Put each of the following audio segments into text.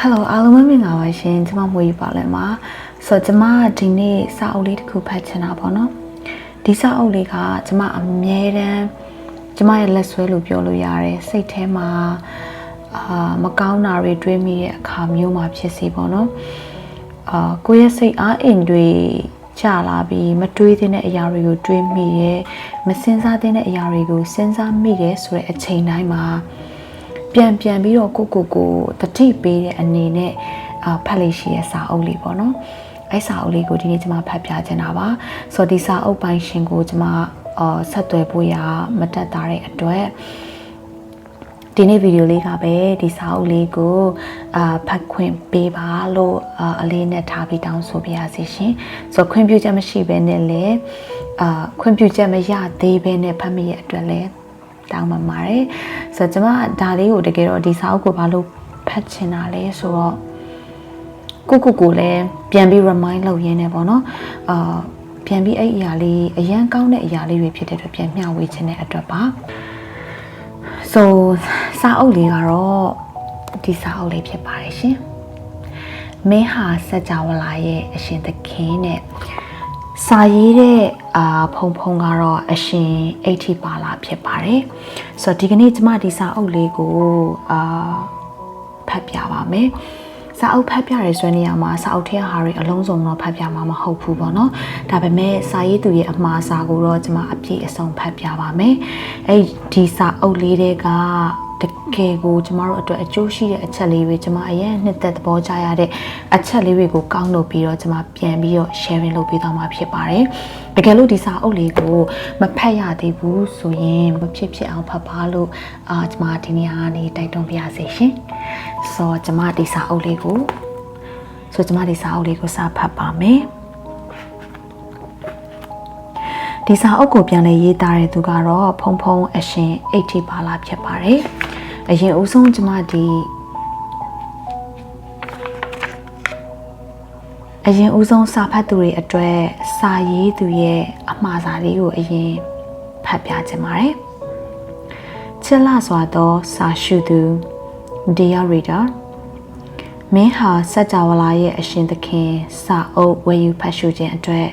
Hello အားလုံးပဲမင်္ဂလာပါရှင်ကျွန်မမွေးပါလဲမှာဆိုတော့ကျွန်မဒီနေ့စာအုပ်လေးတစ်ခုဖတ်ချင်တာပေါ့နော်ဒီစာအုပ်လေးကကျွန်မအမြဲတမ်းကျွန်မရဲ့လက်ဆွဲလို့ပြောလို့ရတယ်စိတ်ထဲမှာအာမကောင်းတာတွေတွေးမိတဲ့အခါမျိုးမှာဖြစ်စီပေါ့နော်အာကိုယ့်ရဲ့စိတ်အားအင်တွေကြလာပြီးမတွေးတဲ့အရာတွေကိုတွေးမိရဲ့မစင်စားတဲ့အရာတွေကိုစဉ်းစားမိတယ်ဆိုတဲ့အချိန်တိုင်းမှာ ပြန်ပြန်ပြီးတော့ကိုကိုကိုတတိပေးတဲ့အနေနဲ့အာဖတ်လို့ရှိရဲ့စာအုပ်လေးပေါ့နော်အဲ့စာအုပ်လေးကိုဒီနေ့ကျွန်မဖတ်ပြချင်တာပါဆိုတော့ဒီစာအုပ်ပိုင်ရှင်ကိုကျွန်မအာဆက်သွယ်ဖို့ရမတက်တာတဲ့အတွက်ဒီနေ့ဗီဒီယိုလေးကပဲဒီစာအုပ်လေးကိုအာဖတ်ခွင့်ပေးပါလို့အာအလေးနဲ့ထားပြီးတောင်းဆိုပြရစီရှင်ဆိုတော့ခွင့်ပြုချက်မရှိဘဲနဲ့လည်းအာခွင့်ပြုချက်မရသေးဘဲနဲ့ဖတ်မိရဲ့အတွက်လည်း တောင်းပန်ပါတယ်ဆိုတော့ကျွန်မဒါလေးကိုတကယ်တော့ဒီစာအုပ်ကိုဘာလို့ဖတ်ချင်တာလဲဆိုတော့ကိုကိုကိုလည်းပြန်ပြီး remind လုပ်ရင်းနေပေါ့နော်အာပြန်ပြီးအဲ့အရာလေးအရန်ကောင်းတဲ့အရာလေးတွေဖြစ်တဲ့အတွက်ပြန်မျှဝေချင်တဲ့အတွက်ပါဆိုစာအုပ်လေးကတော့ဒီစာအုပ်လေးဖြစ်ပါတယ်ရှင်မင်းဟာစัจ java လာရဲ့အရှင်သခင်တဲ့ စာရေးတဲ့အာဖုံဖုံကတော့အရှင်အဋ္ဌိပါလာဖြစ်ပါတယ်ဆိုတော့ဒီကနေ့ကျမဒီစာအုပ်လေးကိုအာဖတ်ပြပါမယ်စာအုပ်ဖတ်ပြရဲဆိုတဲ့နေရာမှာစာအုပ်ထဲဟာတွေအလုံးစုံတော့ဖတ်ပြမှာမဟုတ်ဘူးပေါ့နော်ဒါပေမဲ့စာရေးသူရဲ့အမှားစာကိုတော့ကျွန်မအပြည့်အစုံဖတ်ပြပါမယ်အဲ့ဒီစာအုပ်လေးတွေက တကယ်ကိုကျမတို့အတွက်အကျိုးရှိတဲ့အချက်လေးတွေကျမအရင်နှစ်သက်သဘောကျရတဲ့အချက်လေးတွေကိုကောင်းလုပ်ပြီးတော့ကျမပြန်ပြီးတော့ sharing လုပ်ပေးသွားမှာဖြစ်ပါတယ်တကယ်လို့ဒီစာအုပ်လေးကိုမဖတ်ရသေးဘူးဆိုရင်မဖြစ်ဖြစ်အောင်ဖတ်ပါလို့အာကျမဒီနေ့ကနေတိုက်တွန်းပြရစီရှင်ဆိုတော့ကျမဒီစာအုပ်လေးကိုဆိုကျမဒီစာအုပ်လေးကိုစာဖတ်ပါမယ်ဒီစာအုပ်ကိုပြန်လဲရေးသားတဲ့သူကတော့ဖုံဖုံအရှင်အိတ်ထိပါလာဖြစ်ပါတယ်။ အရင်ဦးဆုံးကျမဒီအရင်ဦးဆုံးစာဖတ်သူတွေအတွက်စာရေးသူရဲ့အမှားစာလေးကိုအရင်ဖတ်ပြခြင်းပါတယ်။ချစ်လစွာသောစာရှုသူ Dear Reader မင်းဟာစัจ java လာရဲ့အရှင်သခင်စာအုပ်ဝယ်ယူဖတ်ရှုခြင်းအတွက်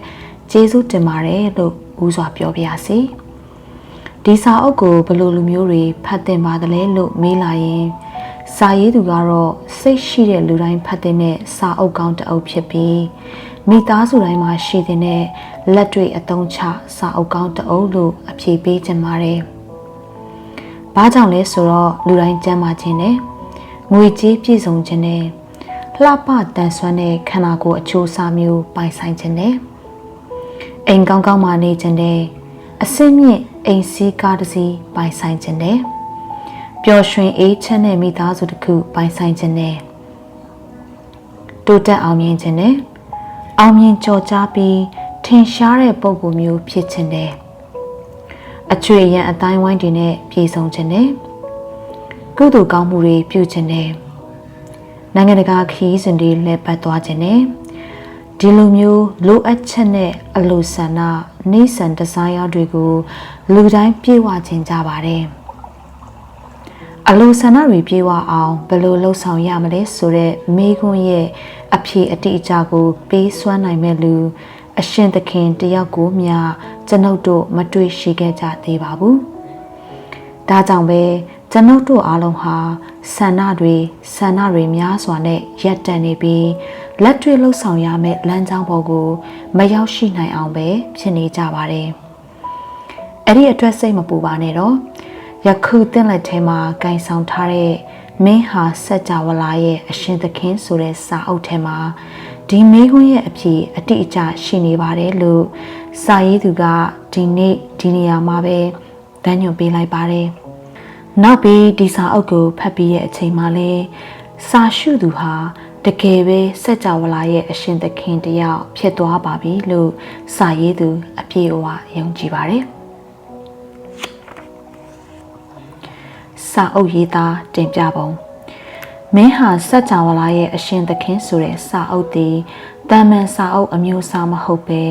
ကျေးဇူးတင်ပါတယ်လို့ဦးစွာပြောပြရစီ ဒီစာအုပ်ကိုဘယ်လိုလူမျိုးတွေဖတ်တင်ပါသလဲလို့မေးလာရင်စာရေးသူကတော့စိတ်ရှိတဲ့လူတိုင်းဖတ်တဲ့စာအုပ်ကောင်းတစ်အုပ်ဖြစ်ပြီးမိသားစုတိုင်းမှာရှိတဲ့လက်တွေ့အသုံးချစာအုပ်ကောင်းတစ်အုပ်လို့အဖြေပေးကြပါတယ်။ဘာကြောင့်လဲဆိုတော့လူတိုင်းကြမ်းမာခြင်းနဲ့ငွေကြေးပြည့်စုံခြင်းနဲ့လှပတန်ဆွမ်းတဲ့ခန္ဓာကိုယ်အချိုးအစားမျိုးပိုင်ဆိုင်ခြင်းနဲ့အိမ်ကောင်းကောင်းမှနေခြင်းနဲ့ အစင်းမြင့်အိမ်စီးကားတစ်စီးပိုင်ဆိုင်ခြင်းနဲ့ပျော်ရွှင်အေးချမ်းတဲ့မိသားစုတစ်ခုပိုင်ဆိုင်ခြင်းနဲ့တိုးတက်အောင်မြင်ခြင်းနဲ့အောင်မြင်ကြော်ကြားပြီးထင်ရှားတဲ့ပုံပုံမျိုးဖြစ်ခြင်းနဲ့အချွေရန်အတိုင်းဝိုင်းတွေနဲ့ပြည့်စုံခြင်းနဲ့ကုသိုလ်ကောင်းမှုတွေပြုခြင်းနဲ့နိုင်ငံတကာခရီးစဉ်တွေလက်ပတ်သွားခြင်းနဲ့ ဒီလိုမျိုးလိုအပ်ချက်နဲ့အလိုဆန္ဒနေဆန်ဒီဇိုင်းယာတွေကိုလူတိုင်းပြေဝခြင်းကြပါတယ်အလိုဆန္ဒတွေပြေဝအောင်ဘယ်လိုလှုပ်ဆောင်ရမလဲဆိုတဲ့မိခွန်းရဲ့အဖြေအတိအကျကိုပေးစွမ်းနိုင်မဲ့လူအရှင်သခင်တယောက်ကိုမြကျွန်ုပ်တို့မတွေ့ရှိခဲ့ကြသေးပါဘူးဒါကြောင့်ပဲကျွန်ုပ်တို့အားလုံးဟာဆန္ဒတွေဆန္ဒတွေများစွာနဲ့ရက်တန်နေပြီး လက်တွေ့လှုပ်ဆောင်ရမယ့်လမ်းကြောင်းပေါ်ကိုမရောက်ရှိနိုင်အောင်ပဲဖြစ်နေကြပါတယ်။အဲ့ဒီအတွက်စိတ်မပူပါနဲ့တော့ယခုတင်လက်ထဲမှာဂိုင်ဆောင်ထားတဲ့မင်းဟာစัจ java လာရဲ့အရှင်သခင်ဆိုတဲ့စာအုပ်ထဲမှာဒီမေးခွန်းရဲ့အဖြေအတိအကျရှိနေပါတယ်လို့စာရေးသူကဒီနေ့ဒီနေရာမှာပဲတန်းညွှန်ပေးလိုက်ပါတယ်။နောက်ပြီးဒီစာအုပ်ကိုဖတ်ပြီးရဲ့အချိန်မှာလဲစာရှုသူဟာ တကယ်ပဲစัจ java လာရဲ့အရှင်သခင်တယောက်ဖြစ်သွားပါပြီလို့စာရေးသူအပြေအဝယုံကြည်ပါတယ်။စာအုပ်ရေးသားတင်ပြပုံမင်းဟာစัจ java လာရဲ့အရှင်သခင်ဆိုတဲ့စာအုပ်သည်တာမန်စာအုပ်အမျိုးအစားမဟုတ်ပဲ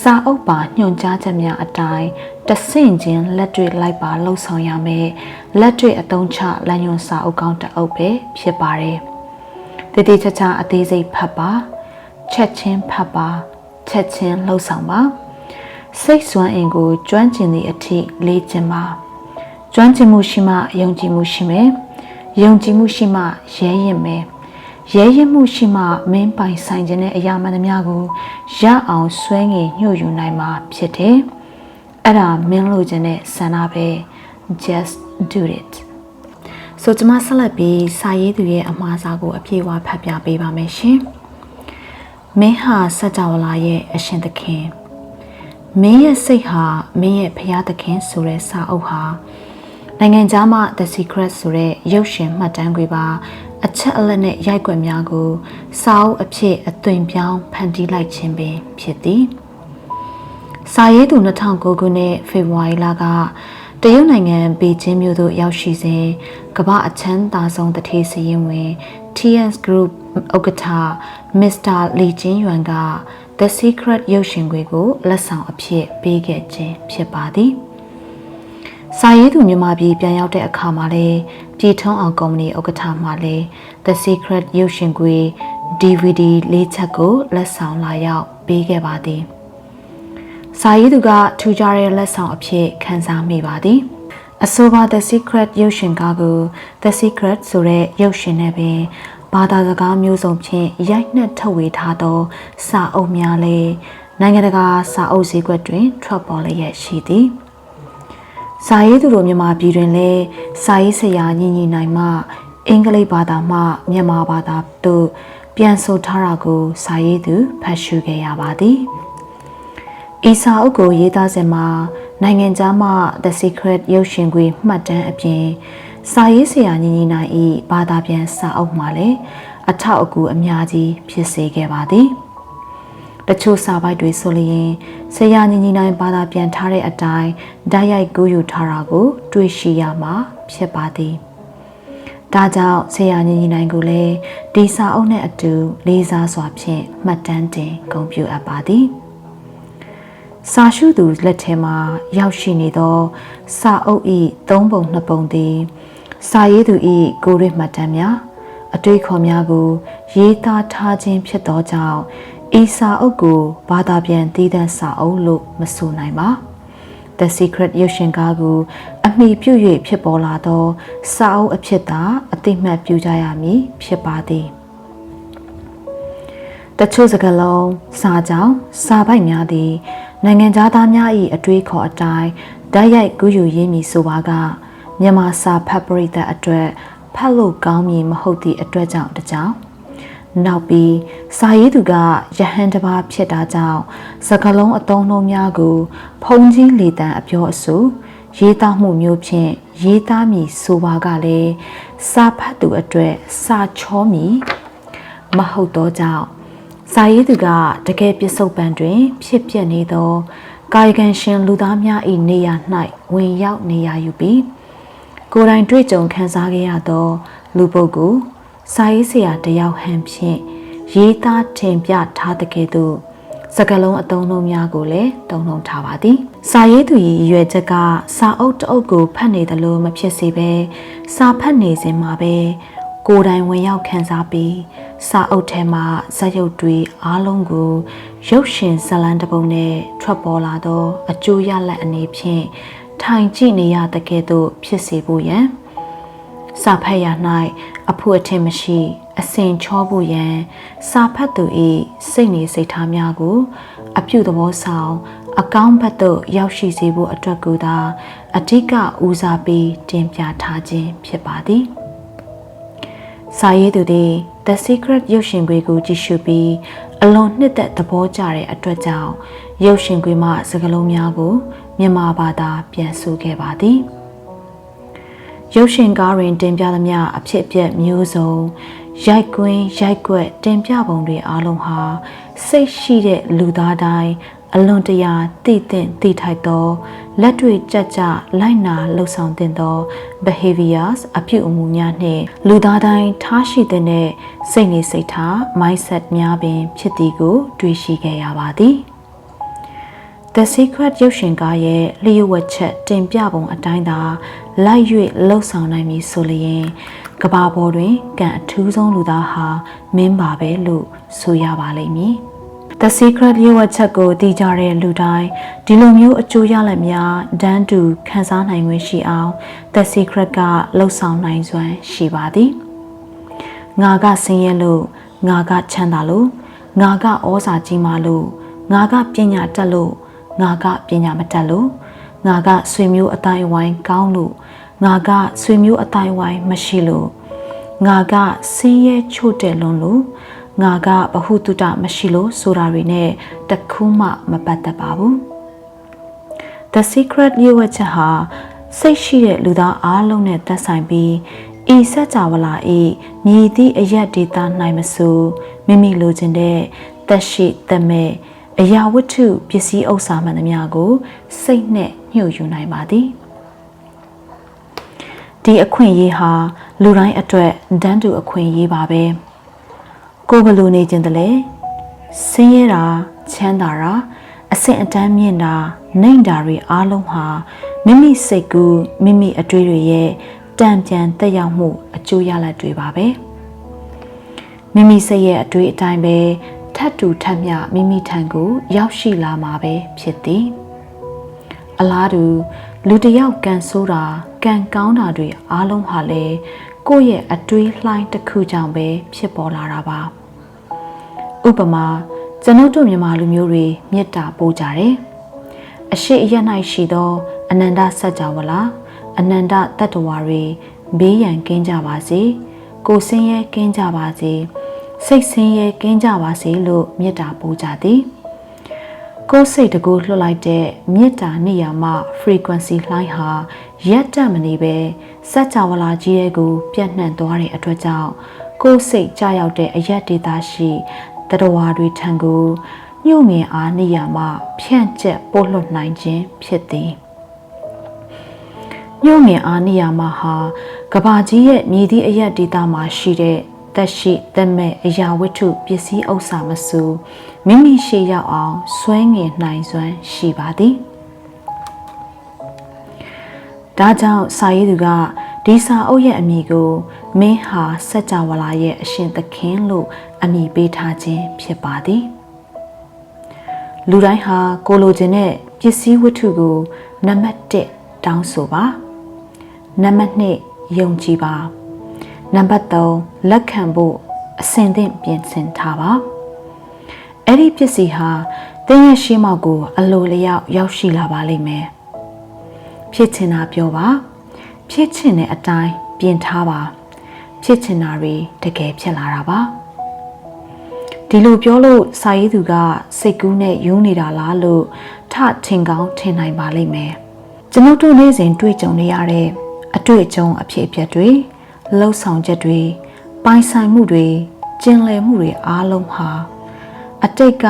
စာအုပ်ပါညွှန်ကြားချက်များအတိုင်းတဆင့်ချင်းလက်တွေ့လိုက်ပါလှုပ်ဆောင်ရမယ်လက်တွေ့အသုံးချလမ်းညွှန်စာအုပ်ကောင်းတစ်အုပ်ပဲဖြစ်ပါတယ် တတိချာချာအသေးစိတ်ဖတ်ပါချက်ချင်းဖတ်ပါချက်ချင်းလှုပ်ဆောင်ပါစိတ်စွမ်းအင်ကိုကျွမ်းကျင်သည့်အထိလေ့ကျင့်ပါကျွမ်းကျင်မှုရှိမှယုံကြည်မှုရှိမယ်ယုံကြည်မှုရှိမှရဲရင်မယ်ရဲရင်မှုရှိမှမင်းပိုင်ဆိုင်ခြင်းတဲ့အရာမှန်သမျှကိုရအောင်ဆွဲငင်ညှို့ယူနိုင်မှာဖြစ်တယ်အဲ့ဒါမင်းလိုချင်တဲ့ဆန္ဒပဲ just do it ဆိုကျမဆက်လက်ပြီးစာရေးသူရဲ့အမှားစာကိုအပြည့်အဝဖတ်ပြပေးပါမယ်ရှင်။မင်းဟာစัจ java လာရဲ့အရှင်သခင်မင်းရဲ့စိတ်ဟာမင်းရဲ့ဖရာသခင်ဆိုတဲ့စာအုပ်ဟာနိုင်ငံခြားမှ The Secret ဆိုတဲ့ရုပ်ရှင်မှတ်တမ်းတွေပါအချက်အလက်နဲ့ရိုက်ကွက်များကိုစာအုပ်အဖြစ်အသွင်ပြောင်းဖန်တီးလိုက်ခြင်းပင်ဖြစ်သည်။စာရေးသူ2009ခုနှစ်ဖေဖော်ဝါရီလက တရုတ်နိုင်ငံပေကျင်းမြို့သို့ရောက်ရှိစဉ်ကမ္ဘာအချမ်းသာဆုံးတထေးစရင်ဝင် TS Group ဥက္ကဋ္ဌမစ္စတာလီကျင်းယွမ်က The Secret ရုပ်ရှင်ခွေကိုလက်ဆောင်အဖြစ်ပေးခဲ့ခြင်းဖြစ်ပါသည်။စာရေးသူမြန်မာပြည်ပြန်ရောက်တဲ့အခါမှာလဲပြည်ထုံးအောင်ကုမ္ပဏီဥက္ကဋ္ဌမှလဲ The Secret ရုပ်ရှင်ခွေ DVD လေးချက်ကိုလက်ဆောင်လာရောက်ပေးခဲ့ပါသည်။ စာရေးသူကထူကြတဲ့လက်ဆောင်အဖြစ်ခံစားမိပါသည်အဆိုပါ The Secret ရုပ်ရှင်ကားကို The Secret ဆိုတဲ့ရုပ်ရှင်နဲ့ပင်ဘာသာစကားမျိုးစုံဖြင့်ရိုက်နှက်ထုတ်ဝေထားသောစာအုပ်များလည်းနိုင်ငံတကာစာအုပ်ဈေးကွက်တွင် ထွက်ပေါ်လျက်ရှိသည်စာရေးသူတို့မြန်မာပြည်တွင်လည်းစာရေးဆရာညီညီနိုင်မှအင်္ဂလိပ်ဘာသာမှမြန်မာဘာသာတို့ပြန်ဆိုထားတာကိုစာရေးသူဖတ်ရှုခဲ့ရပါသည်။ ဤစာအုပ်ကိုရေးသားစဉ်မှာနိုင်ငံခြားမှ The Secret ရုပ်ရှင်ကွေမှတ်တမ်းအပြင်စာရေးဆရာညီညီနိုင်ဤဘာသာပြန်စာအုပ်မှာလည်းအထောက်အကူအများကြီးဖြစ်စေခဲ့ပါသည်တချို့စာပိုက်တွေဆိုလျင်ဆရာညီညီနိုင်ဘာသာပြန်ထားတဲ့အတိုင်းဓာတ်ရိုက်ကူးယူထားတာကို တွေ့ရှိရမှာဖြစ်ပါသည်ဒါကြောင့်ဆရာညီညီနိုင်ကိုလည်းဒီစာအုပ်နဲ့အတူလေးစားစွာဖြင့်မှတ်တမ်းတင်ဂုဏ်ပြုအပ်ပါသည်။ စာရှုသူလက်ထဲမှာရောက်ရှိနေသော စာအုပ်ဤသုံးပုံနှစ်ပုံသည်စာရေးသူဤကိုရစ်မှတ်တမ်းများအတွေ့ခေါ်များကို ရေးသားထားခြင်းဖြစ်သောကြောင့်ဤစာအုပ်ကိုဘာသာပြန်တည်တဲ့စာအုပ်လို့မဆိုနိုင်ပါ The Secret ရုပ်ရှင်ကားကို အမိပြု၍ဖြစ်ပေါ်လာသော စာအုပ်အဖြစ်သာအသိမှတ်ပြုကြရမည်ဖြစ်ပါသည် တချို့စကားလုံးစာကြောင်းစာပိုက်များသည်နိုင်ငံသားများ၏အတွေးခေါ်အတိုင်းဓာတ်ရိုက်ကူးယူရင်းမည်ဆိုပါကမြန်မာစာဖတ်ပရိသတ်အတွက်ဖတ်လို့ကောင်းမည်မဟုတ်သည့်အတွက်ကြောင့်တကြောင်နောက်ပြီးစာရေးသူကယဟန်တပါဖြစ်တာကြောင့်စကလုံးအသုံးနှုန်းများကို ဖုံးကြီးလေတံအပြောအဆိုရေးသားမှုမျိုးဖြင့်ရေးသားမည်ဆိုပါကလည်းစာဖတ်သူအတွက်စာချောမည်မဟုတ်တော့ကြောင့် စာရေးသူကတကယ်ပြစ္ဆုတ်ပံတွင် ဖြစ်ပျက်နေသောကာယကံရှင်လူသားများ၏နေရာ၌ဝင်ရောက်နေရယူပြီးကိုယ်တိုင်တွေ့ကြုံခံစားခဲ့ရသော လူပုဂ္ဂိုလ်စာရေးဆရာတယောက်ဟန်ဖြင့်ရေးသားတင်ပြထားတဲ့ကဲ့သို့စကလုံးအသုံးနှုန်းများကိုလည်းတုံ့နှုံထားပါသည်စာရေးသူ၏ရွယ်ချက်ကစာအုပ်တအုပ်ကိုဖတ်နေတယ်လို့မဖြစ်စေဘဲစာဖတ်နေစဉ်မှာပဲ ကိုယ်တိုင်ဝင်ရောက်ခန်းစားပြီးစာအုပ်ထဲမှာဇာတ်ရုပ်တွေအားလုံးကိုရုပ်ရှင်ဇာတ်လမ်းတစ်ပုဒ်နဲ့ထွက်ပေါ်လာသော အကျိုးရလဒ်အနေဖြင့်ထိုင်ကြည့်နေရတဲ့ကဲ့သို့ဖြစ်စေဖို့ရန်စာဖတ်ရ၌အဖို့အထင်မရှိ အစဉ်ချောဖို့ရန်စာဖတ်သူ၏စိတ်နေစိတ်ထားများကို အပြုသဘောဆောင် အကောင်းဘက်သို့ရောက်ရှိစေဖို့အတွက်ကိုသာအဓိကဦးစားပေးတင်ပြထားခြင်းဖြစ်ပါသည်။ စာရေးသူသည် The Secret ရုပ်ရှင်ခွေကိုကြည့်ရှုပြီးအလွန်နှစ်သက်သဘောကျတဲ့အတွက်ကြောင့်ရုပ်ရှင်ခွေမှစကားလုံးများကိုမြန်မာဘာသာပြန်ဆိုခဲ့ပါသည်ရုပ်ရှင်ကားတွင်တင်ပြသမျှအဖြစ်အပျက်မျိုးစုံရိုက်ကွင်းရိုက်ကွက်တင်ပြပုံတွေအားလုံးဟာစိတ်ရှိတဲ့လူသားတိုင်း အလွန်တရာတည်တင့်တည်ထိုက်သောလက်တွေ့ကြကြလိုက်နာလှုပ်ဆောင်တင်သော behaviors အပြုအမူများနှင့်လူသားတိုင်းထားရှိတဲ့စိတ်နေစိတ်ထား mindset များပင်ဖြစ်သည်ကို တွေ့ရှိခဲ့ရပါသည် The Secret ရုပ်ရှင်ကားရဲ့လျှို့ဝှက်ချက်တင်ပြပုံအတိုင်းသာလိုက်၍လှုပ်ဆောင်နိုင်မည်ဆိုလျင်ကဘာပေါ်တွင်ကံအထူးဆုံးလူသားဟာမင်းပါပဲလို့ဆိုရပါလိမ့်မည်။ The Secret လျှို့ဝှက်ချက်ကိုသိကြတဲ့လူတိုင်းဒီလိုမျိုးအကျိုးရလဒ်များဒန်းတူခံစားနိုင်ခွင့်ရှိအောင် The Secret ကလှုပ်ဆောင်နိုင်စွမ်းရှိပါသည်ငါကဆင်းရဲလို့ငါကချမ်းသာလို့ငါကဩဇာကြီးမားလို့ငါကပညာတတ်လို့ငါကပညာမတတ်လို့ငါကဆွေမျိုးအတိုင်းဝိုင်းကောင်းလို့ငါကဆွေမျိုးအတိုင်းဝိုင်းမရှိလို့ငါကဆင်းရဲချို့တဲ့လွန်းလို့ ငါကဘ ഹു တုတမရှိလို့ဆိုတာတွေနဲ့တခုမှမပတ်သက်ပါဘူး The Secret လျှို့ဝှက်ချက်ဟာစိတ်ရှိတဲ့လူသားအားလုံးနဲ့သက်ဆိုင်ပြီးဤစัจ java လာဤမြည်သည့်အရက်ဒေတာနိုင်မဆိုမိမိလိုချင်တဲ့သက်ရှိသက်မဲ့အရာဝတ္ထုပစ္စည်းဥစ္စာမှန်သမျှကို စိတ်နဲ့ညှို့ယူနိုင်ပါသည်ဒီအခွင့်အရေးဟာလူတိုင်းအတွက်တန်းတူအခွင့်အရေးပါပဲ။ ကိုဘလို့နေခြင်းတလဲဆင်းရဲတာချမ်းသာတာအဆင့်အတန်းမြင့်တာနှိမ်တာတွေအားလုံးဟာမိမိစိတ်ကူးမိမိအတွေ့တွေရဲ့တံပြန်တက်ရောက်မှု အကျိုးရလဒ်တွေပါပဲမိမိစိတ်ရဲ့အတွေ့အတိုင်းပဲထပ်တူထပ်မျှမိမိထံကိုရောက်ရှိလာမှာပဲဖြစ်သည်အလားတူလူတယောက်ကံဆိုးတာကံကောင်းတာတွေအားလုံးဟာလေကိုယ့်ရဲ့အတွေးလှိုင်းတစ်ခုကြောင့်ပဲဖြစ်ပေါ်လာတာပါ ဥပမာကျွန်ုပ်တို့မြန်မာလူမျိုးတွေမေတ္တာပို့ကြတယ်အရှိအရ၌ရှိသော အနန္တစัจ java လာအနန္တတတ္တဝါတွေဘေးရန်ကင်းကြပါစေကိုဆင်းရဲကင်းကြပါစေစိတ်ဆင်းရဲကင်းကြပါစေလို့မေတ္တာပို့ကြသည်ကိုယ်စိတ်တကူလွှတ်လိုက်တဲ့မေတ္တာနိယာမ frequency လှိုင်းဟာရက်တက်မနေပဲစัจ java လာကြီးရဲ့ကို ပြန့်နှံ့သွားတဲ့အတွက်ကြောင့်ကိုယ်စိတ်ကြောက်ရောက်တဲ့အရက်ဒေတာရှိ တရဝါတွေထံကိုညှို့ငင်အားနေရမှဖြန့်ကျက်ပို့လွှတ်နိုင်ခြင်းဖြစ်သည်ညှို့ငင်အားနေရမှဟာကဘာကြီးရဲ့မြည်သည့်အရက်ဒေတာမှာရှိတဲ့သက်ရှိသက်မဲ့အရာဝတ္ထုပစ္စည်းဥစ္စာမဆူမိမိရှိရောက်အောင်ဆွဲငင်နိုင်စွမ်းရှိပါသည်ဒါကြောင့်စာရေးသူက ဒီစာအုပ်ရဲ့အမည်ကိုမင်းဟာစัจ java လာရဲ့အရှင်သခင်လို့အမည်ပေးထားခြင်းဖြစ်ပါသည်လူတိုင်းဟာကိုလိုချင်တဲ့ပစ္စည်းဝတ္ထုကိုနံပါတ်1တောင်းဆိုပါနံပါတ်2ယုံကြည်ပါနံပါတ်3လက်ခံဖို့အစဉ်သင့်ပြင်ဆင်ထားပါအဲ့ဒီပစ္စည်းဟာတင်းရဲ့ရှေးမောက်ကို အလိုလျောက်ရောက်ရှိလာပါလိမ့်မယ်ဖြစ်ချင်တာပြောပါ ဖြစ်ချင်တဲ့အတိုင်းပြင်ထားပါ ဖြစ်ချင်တာတွေတကယ်ဖြစ်လာတာပါဒီလိုပြောလို့စာရေးသူကစိတ်ကူးနဲ့ယုံနေတာလားလို့ထထင်ကောင်းထင်နိုင်ပါလိမ့်မယ်ကျွန်ုပ်တို့နေ့စဉ်တွေ့ကြုံနေရတဲ့အတွေ့အကြုံအဖြစ်အပျက်တွေလှုပ်ဆောင်ချက်တွေပိုင်ဆိုင်မှုတွေကျင်လည်မှုတွေအားလုံးဟာအတိတ်က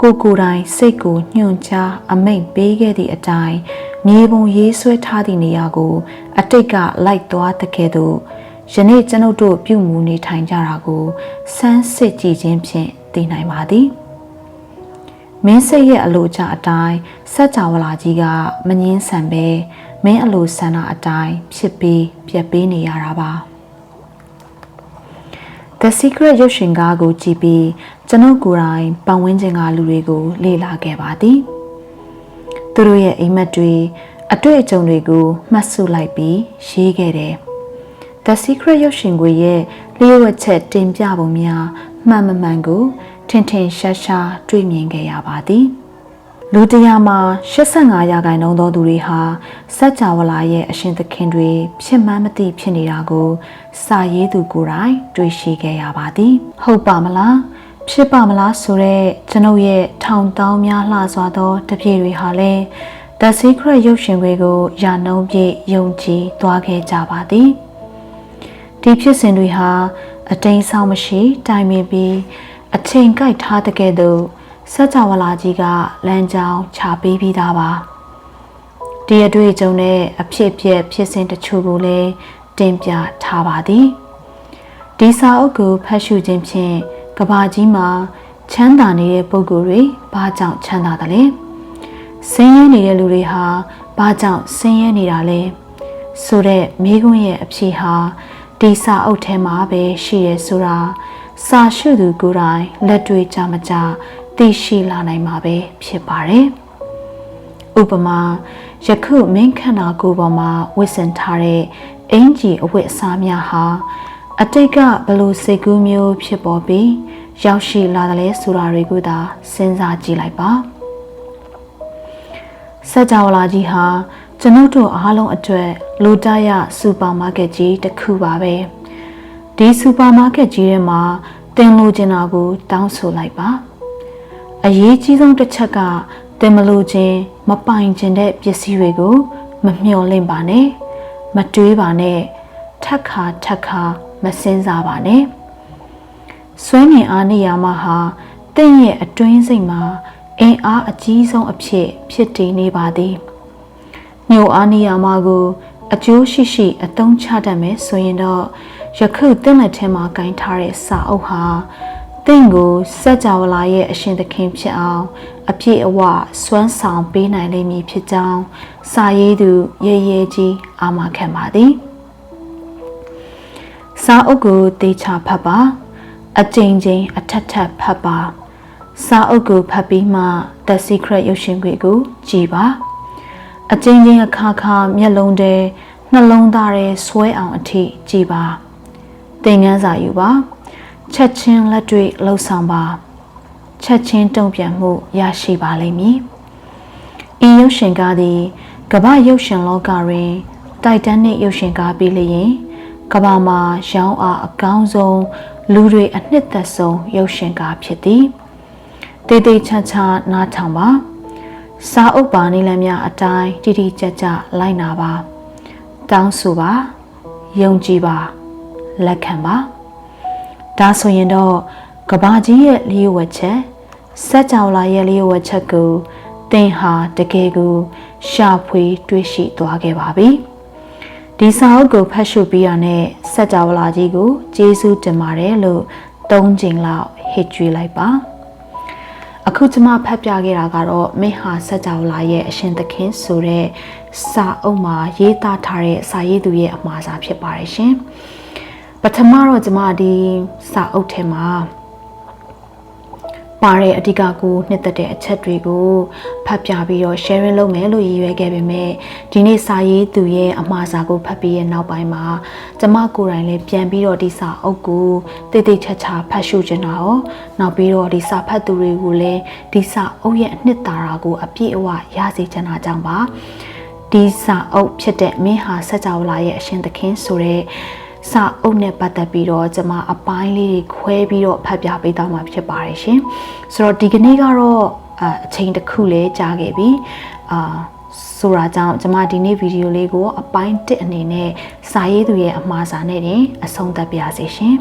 ကိုကိုယ်တိုင်စိတ်ကိုညွှန်ကြားအမိန့်ပေးခဲ့သည့်အတိုင်း မြေပုံရေးဆွဲထားသည့်နေရာကို အတိတ်ကလိုက်သွားတဲ့ကဲ့သို့ယနေ့ကျွန်ုပ်တို့ပြုမူနေထိုင်ကြတာကိုစမ်းစစ်ကြည့်ခြင်းဖြင့်သိနိုင်ပါသည်မင်းစိတ်ရဲ့အလိုချအတိုင်းစัจ java လာကြီးကမငင်းဆန်ပဲမင်းအလိုဆန္ဒအတိုင်းဖြစ်ပြီးပြက်ပေးနေရတာပါ The Secret ရုပ်ရှင်ကားကိုကြည့်ပြီးကျွန်ုပ်ကိုယ်တိုင်ပတ်ဝန်းကျင်ကလူတွေကိုလေ့လာခဲ့ပါသည် သူတို့ရဲ့အိမ်မက်တွေအတွေ့အကြုံတွေကိုမှတ်စုလိုက်ပြီးရေးခဲ့တယ် The Secret ရုပ်ရှင်ကိုရဲ့လျှို့ဝှက်ချက်တင်ပြပုံများမှန်မမှန်ကိုထင်ထင်ရှားရှားတွေ့မြင်ခဲ့ရပါသည်လူတရားမှာ85ရာခိုင်နှုန်းသောသူတွေဟာစัจ java လာရဲ့အရှင်သခင်တွေဖြစ်မှန်းမသိဖြစ်နေတာကိုစာရေးသူကိုယ်တိုင်တွေ့ရှိခဲ့ရပါသည်ဟုတ်ပါမလား ဖြစ်ပါမလားဆိုတော့ကျွန်ုပ်ရဲ့ထောင်တောင်းများလှစွာသောတပြေတွေဟာလည်း The Secret ရုပ်ရှင်တွေကိုယာနှုံးပြည့်ယုံကြည်သွားခဲ့ကြပါသည်ဒီဖြစ်စဉ်တွေဟာအတိမ်ဆောင်မရှိတိုင်ပင်ပြီးအချိန်ကိုက်ထားတဲ့ကဲ့သို့စัจ java လာကြီးကလမ်းကြောင်းချပေးပြီးသားပါဒီအတွေ့အကြုံနဲ့အဖြစ်အပျက်ဖြစ်စဉ်တချို့ကိုလည်းတင်ပြထားပါသည်ဒီစာအုပ်ကိုဖတ်ရှုခြင်းဖြင့် ကဘာကြီးမှာချမ်းသာနေတဲ့ပုဂ္ဂိုလ်တွေဘာကြောင့်ချမ်းသာတယ်လဲဆင်းရဲနေတဲ့လူတွေဟာဘာကြောင့်ဆင်းရဲနေတာလဲဆိုတဲ့မိခွန်းရဲ့အဖြေဟာဒီစာအုပ်ထဲမှာပဲရှိရဲဆိုတာစာရှုသူကိုယ်တိုင်လက်တွေ့ကြမကြသိရှိလာနိုင်မှာပဲဖြစ်ပါတယ်။ဥပမာယခုမင်းခန္ဓာကိုယ်ပေါ်မှာဝစ်စင်ထားတဲ့အင်ဂျီအဝတ်အစားများဟာ အတိတ်ကဘလို့စိတ်ကူးမျိုးဖြစ်ပေါ်ပြီးရောက်ရှိလာတယ်လဲဆိုတာတွေကိုသာစဉ်းစားကြည့်လိုက်ပါစัจ java လာကြီးဟာကျွန်ုပ်တို့အားလုံးအတွက်လိုတရစူပါမားကတ်ကြီးတစ်ခုပါပဲဒီစူပါမားကတ်ကြီးထဲမှာတင်လိုချင်တာကို တောင်းဆိုလိုက်ပါအရေးကြီးဆုံးတစ်ချက်ကတင်မလို့ခြင်းမပိုင်ခြင်းတဲ့ပစ္စည်းတွေကို မမျှော်လင့်ပါနဲ့မတွေးပါနဲ့ထက်ခါထက်ခါ မစင်စားပါနဲ့ဆွဲမြင်အားနေရာမှာဟာတင့်ရဲ့အတွင်းစိတ်မှာအင်အားအကြီးဆုံးအဖြစ် ဖြစ်တည်နေပါသည်မြို့အားနေရာမှာကိုအကျိုးရှိရှိအသုံးချတတ်မယ်ဆိုရင်တော့ယခုတင့်လက်ထဲမှာဂိုင်းထားတဲ့စာအုပ်ဟာတင့်ကိုစัจ java လာရဲ့အရှင်သခင်ဖြစ်အောင် အပြည့်အဝစွမ်းဆောင်ပေးနိုင်လိမ့်မည်ဖြစ်ကြောင်းစာရေးသူရဲရဲကြီးအာမခံပါသည် စာအုပ်ကိုတေချာဖတ်ပါအကြိမ်ကြိမ်အထက်ထပ်ဖတ်ပါစာအုပ်ကိုဖတ်ပြီးမှ The Secret ရုပ်ရှင်ခွေကိုကြည်ပါအကြိမ်ကြိမ်အခါခါမျက်လုံးထဲနှလုံးသားထဲဆွဲအောင်အထိကြည်ပါသင်ခန်းစာယူပါချက်ချင်းလက်တွေ့လှုပ်ဆောင်ပါချက်ချင်းတုံ့ပြန်မှုရရှိပါလိမ့်မည်ဤရုပ်ရှင်ကားသည်ကမ္ဘာရုပ်ရှင်လောကတွင်တိုက်တန်းနှင့်ရုပ်ရှင်ကားပြီးလျင် ကမ္ဘာမှာရောင်းအားအကောင်းဆုံးလူတွေအနှစ်သက်ဆုံးရုပ်ရှင်ကားဖြစ်သည်တေးသေးချာချာနားထောင်ပါစာအုပ်ပါနေလမ်းများအတိုင်းတိတိကျကျလိုက်နာပါတောင်းဆိုပါယုံကြည်ပါလက်ခံပါဒါဆိုရင်တော့ကဘာကြီးရဲ့လျှို့ဝှက်ချက်စက်ကြောလာရဲ့လျှို့ဝှက်ချက်ကိုသင်ဟာတကယ်ကိုရှာဖွေ တွေးရှိသွားခဲ့ပါပြီ ဒီစာအုပ်ကိုဖတ်ရှုပြီးရတဲ့စက်ကြောလာကြီးကိုကျေးဇူးတင်ပါတယ်လို့သုံးချိန်လောက်ဟစ်ကြွေးလိုက်ပါအခုကျမဖတ်ပြခဲ့တာကတော့မင်းဟာစัจ java လာရဲ့အရှင်သခင်ဆိုတဲ့စာအုပ်မှာရေးသားထားတဲ့စာရေးသူရဲ့အမှားစာဖြစ်ပါတယ်ရှင်ပထမတော့ကျမဒီစာအုပ်ထဲမှာ ပါတဲ့အဓိကကိုနှစ်သက်တဲ့အချက်တွေကိုဖတ်ပြပြီးတော့ sharing လုပ်မယ်လို့ရည်ရွယ်ခဲ့ပေမဲ့ဒီနေ့စာရေးသူရဲ့အမှားစာကိုဖတ်ပြီးရဲ့နောက်ပိုင်းမှာကျမကိုယ်တိုင်လည်းပြန်ပြီးတော့ဒီစာအုပ်ကိုတိတ်တိတ်ချာချာဖတ်ရှုချင်တာရောနောက်ပြီးတော့ဒီစာဖတ်သူတွေကိုလည်းဒီစာအုပ်ရဲ့အနှစ်သာရကိုအပြည့်အဝရစေချင်တာကြောင့်ပါဒီစာအုပ်ဖြစ်တဲ့မင်းဟာစัจ java လာရဲ့အရှင်သခင်ဆိုတဲ့ စာအုပ်နဲ့ပတ်သက်ပြီးတော့ကျွန်မအပိုင်းလေးတွေခွဲပြီးတော့ဖတ်ပြပေးသွားမှာဖြစ်ပါတယ်ရှင်ဆိုတော့ဒီကနေ့ကတော့အချိန်တစ်ခုလေးကြာခဲ့ပြီအာဆိုတာကြောင့်ကျွန်မဒီနေ့ဗီဒီယိုလေးကိုအပိုင်း1အနေနဲ့စာရေးသူရဲ့အမှားစာနဲ့တင်အဆုံးသတ်ပါစေရှင်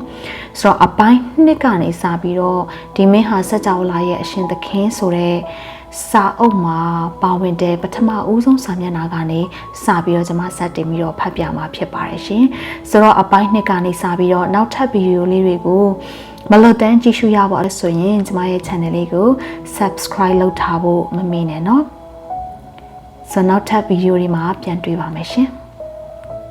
ဆိုတော့အပိုင်း2ကနေစပြီးတော့ဒီမင်းဟာစัจ java လာရဲ့အရှင်သခင်ဆိုတဲ့ စာအုပ်မှာပါဝင်တဲ့ပထမဦးဆုံးစာမျက်နှာကနေစပြီးတော့ကျွန်မစတင်ပြီးတော့ဖတ်ပြမှာဖြစ်ပါတယ်ရှင်ဆိုတော့အပိုင်းနှစ်ကနေစပြီးတော့နောက်ထပ်ဗီဒီယိုလေးတွေကိုမလွတ်တမ်းကြည့်ရှုရပါလို့ဆိုရင်ကျွန်မရဲ့ channel လေးကို subscribe လုပ်ထားဖို့မမေ့နဲ့เนาะဆိုတော့နောက်ထပ်ဗီဒီယိုတွေမှာပြန်တွေ့ပါမယ်ရှင်